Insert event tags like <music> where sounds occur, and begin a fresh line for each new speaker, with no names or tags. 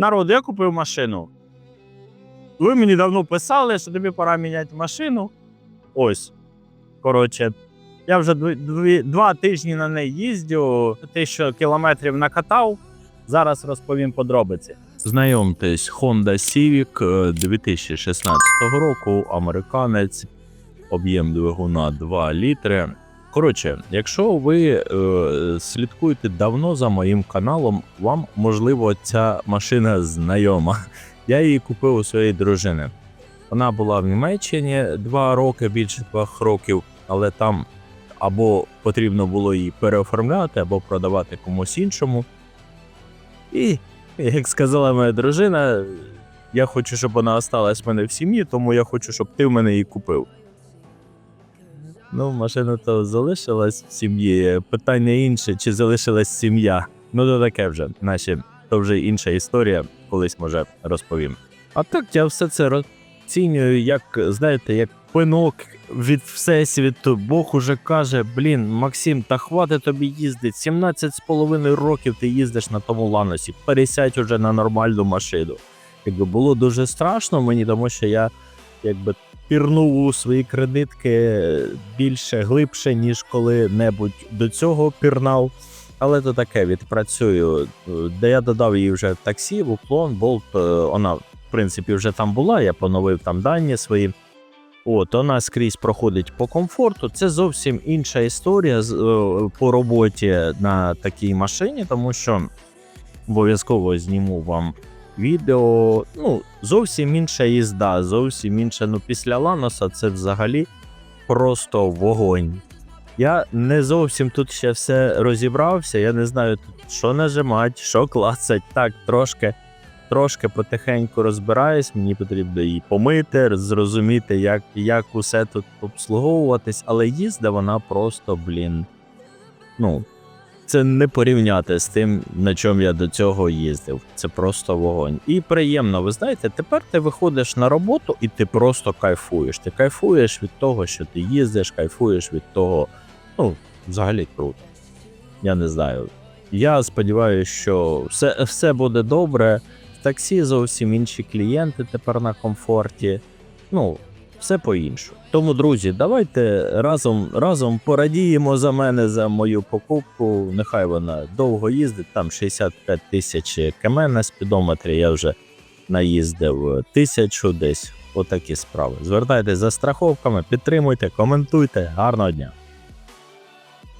Народ, я купив машину. Ви мені давно писали, що тобі пора міняти машину. Ось. Коротше, я вже дві, два тижні на неї їздю, тисячу кілометрів накатав. Зараз розповім подробиці. Знайомтесь, Honda Civic е, 2016 року, американець, об'єм двигуна 2 літри. Коротше, якщо ви е, слідкуєте давно за моїм каналом, вам можливо ця машина знайома. <laughs> Я її купив у своєї дружини. Вона була в Німеччині два роки, більше двох років, але там або потрібно було її переоформляти, або продавати комусь іншому. І, як сказала моя дружина, я хочу, щоб вона осталась в мене в сім'ї, тому я хочу, щоб ти в мене її купив. Ну, машина то залишилась в сім'ї. Питання інше, чи залишилась сім'я. Ну, то таке вже. Наші, то вже інша історія, колись може розповім. А так я все це розцінюю, як, знаєте, як пинок від всесвіту. Бог уже каже: блін, Максим, та хватить тобі їздить. 17 з половиною років ти їздиш на тому ланосі. Пересядь уже на нормальну машину. Якби було дуже страшно мені, тому що я якби пірнув у свої кредитки більше глибше, ніж коли-небудь до цього пірнав. Але то таке відпрацюю. Де я додав її вже в таксі, в уклон, болт. е, Вона, в принципі, вже там була. Я поновив там дані свої. От, вона скрізь проходить по комфорту. Це зовсім інша історія е, по роботі на такій машині, тому що обов'язково зніму вам відео. Ну, зовсім інша їзда, зовсім інша. Ну, після Ланоса це взагалі просто вогонь. Я не зовсім тут ще все розібрався. Я не знаю, що нажимати, що клацать. Так, трошки, трошки потихеньку розбираюсь. Мені потрібно її помити, зрозуміти, як, як усе тут обслуговуватись, але їзда вона просто, блін. Ну, це не порівняти з тим, на чому я до цього їздив. Це просто вогонь. І приємно, ви знаєте, тепер ти виходиш на роботу і ти просто кайфуєш. Ти кайфуєш від того, що ти їздиш, кайфуєш від того. Ну, взагалі круто. Я не знаю. Я сподіваюся, що все, все буде добре. В таксі зовсім інші клієнти тепер на комфорті. Ну, все по-іншому. Тому, друзі, давайте разом, разом порадіємо за мене за мою покупку. Нехай вона довго їздить, там 65 тисяч км на спідометрі. Я вже наїздив тисячу десь. Отакі справи. Звертайтеся за страховками, підтримуйте, коментуйте. Гарного дня!